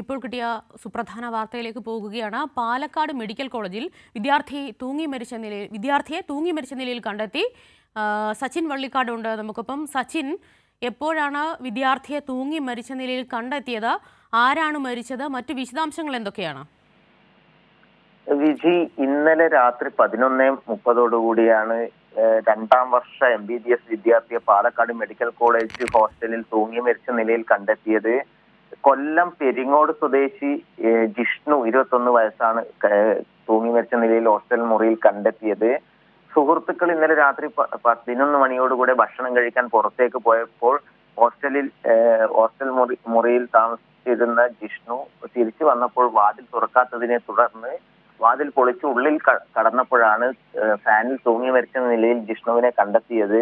ഇപ്പോൾ കിട്ടിയ സുപ്രധാന വാർത്തയിലേക്ക് പോകുകയാണ്. പാലക്കാട് മെഡിക്കൽ കോളേജിൽ വിദ്യാർത്ഥി തൂങ്ങി മരിച്ച നിലയിൽ വിദ്യാർത്ഥിയെ തൂങ്ങി മരിച്ച നിലയിൽ കണ്ടെത്തി. സച്ചിൻ വള്ളിക്കാടുണ്ട് നമുക്കിപ്പം. സച്ചിൻ എപ്പോഴാണ് വിദ്യാർത്ഥിയെ തൂങ്ങി മരിച്ച നിലയിൽ കണ്ടെത്തിയത്? ആരാണ് മരിച്ചത്? മറ്റു വിശദാംശങ്ങൾ എന്തൊക്കെയാണ്? വിജി ഇന്നലെ രാത്രി പതിനൊന്നേ മുപ്പതോടുകൂടിയാണ് രണ്ടാം വർഷ എം ബി ബി എസ് വിദ്യാർത്ഥിയെ പാലക്കാട് മെഡിക്കൽ കോളേജ് ഹോസ്റ്റലിൽ തൂങ്ങി മരിച്ച നിലയിൽ കണ്ടെത്തിയത്. കൊല്ലം പെരിങ്ങോട് സ്വദേശി ജിഷ്ണു ഇരുപത്തൊന്ന് വയസ്സാണ് തൂങ്ങി മരിച്ച നിലയിൽ ഹോസ്റ്റൽ മുറിയിൽ കണ്ടെത്തിയത്. സുഹൃത്തുക്കൾ ഇന്നലെ രാത്രി പതിനൊന്ന് മണിയോടുകൂടെ ഭക്ഷണം കഴിക്കാൻ പുറത്തേക്ക് പോയപ്പോൾ ഹോസ്റ്റലിൽ ഹോസ്റ്റൽ മുറി മുറിയിൽ താമസിച്ചിരുന്ന ജിഷ്ണു തിരിച്ചു വന്നപ്പോൾ വാതിൽ തുറക്കാത്തതിനെ തുടർന്ന് വാതിൽ പൊളിച്ച് ഉള്ളിൽ കടന്നപ്പോഴാണ് ഫാനിൽ തൂങ്ങി മരിച്ച നിലയിൽ ജിഷ്ണുവിനെ കണ്ടെത്തിയത്.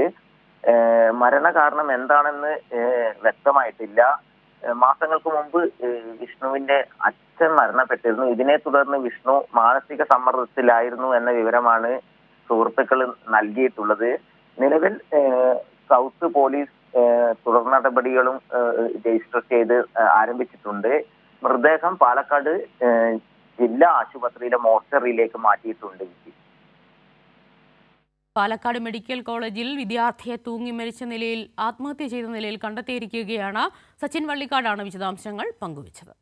മരണ മരണകാരണം എന്താണെന്ന് വ്യക്തമായിട്ടില്ല. മാസങ്ങൾക്ക് മുമ്പ് വിഷ്ണുവിന്റെ അച്ഛൻ മരണപ്പെട്ടിരുന്നു. ഇതിനെ തുടർന്ന് വിഷ്ണു മാനസിക സമ്മർദ്ദത്തിലായിരുന്നു എന്ന വിവരമാണ് സുഹൃത്തുക്കൾ നൽകിയിട്ടുള്ളത്. നിലവിൽ സൗത്ത് പോലീസ് തുടർ നടപടികളും രജിസ്റ്റർ ചെയ്ത് ആരംഭിച്ചിട്ടുണ്ട്. മൃതദേഹം പാലക്കാട് ജില്ലാ ആശുപത്രിയിലെ മോർച്ചറിയിലേക്ക് മാറ്റിയിട്ടുണ്ട്. പാലക്കാട് മെഡിക്കൽ കോളേജിൽ വിദ്യാർത്ഥിയെ തൂങ്ങി മരിച്ച നിലയിൽ ആത്മഹത്യ ചെയ്ത നിലയിൽ കണ്ടെത്തിയിരിക്കുകയാണ് സച്ചിൻ വള്ളിക്കാടാണ് വിശദാംശങ്ങൾ പങ്കുവച്ചത്.